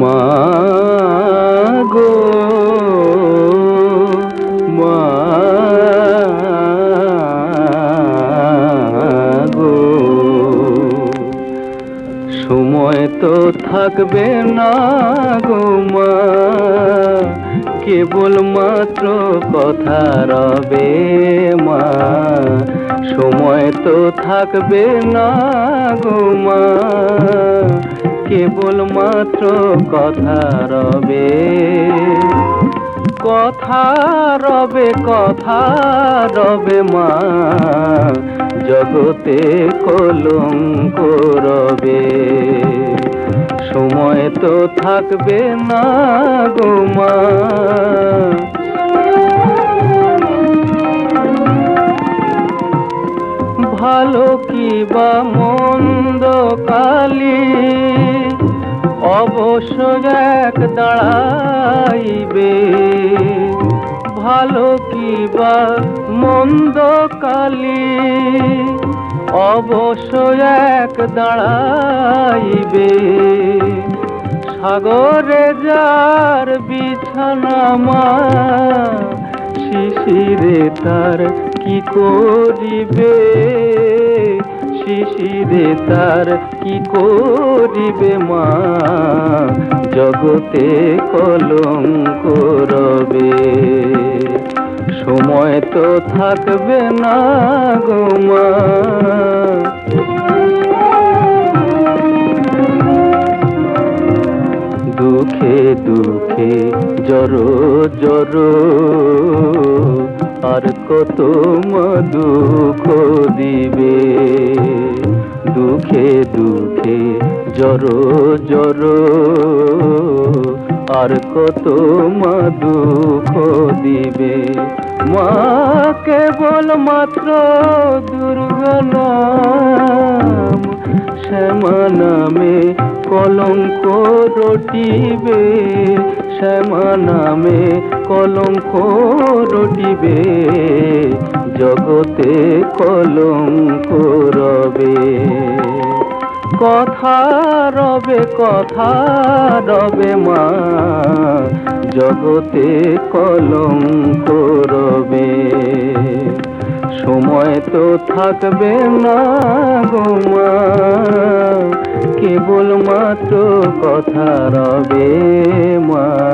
মা গো মা গো। সময় তো থাকবে না গো মা, কেবল মাত্র কথা রবে মা। সময় তো থাকবে না গো মা কেবল মাত্র কথা রবে। কথা রবে কথা রবে মা। জগতে কলঙ্ক রবে। সময় তো থাকবে না গো মা। ভালো কি বা মন্দ কালি অবশ্য এক দাঁড়াইবে। ভালো কি বা মন্দ কালি? অবশ্য এক দাঁড়াইবে। সাগরে যার বিছানা মা, শিশিরে তার কি করিবে? শিশিরে তার কি করিবে মা? জগতে কলঙ্ক রবে। সময় তো থাকবে না গো মা। দুঃখে দুঃখে জড় জড়, আর কত মা দুঃখ দিবে? দুঃখে দুঃখে, জড় জড়। আর কত মা দুঃখ দিবে? মা কেবল মাত্র দুর্গনাম শ্যামা নামে কলঙ্ক রটিবে। শ্যামা নামে কলঙ্ক রটিবে। জগতে কলঙ্ক রবে। কথা রবে কথা রবে মা। জগতে কলঙ্ক রবে। সময় তো থাকবে না গো মা। কেবল মাত্র কথা রবে মা।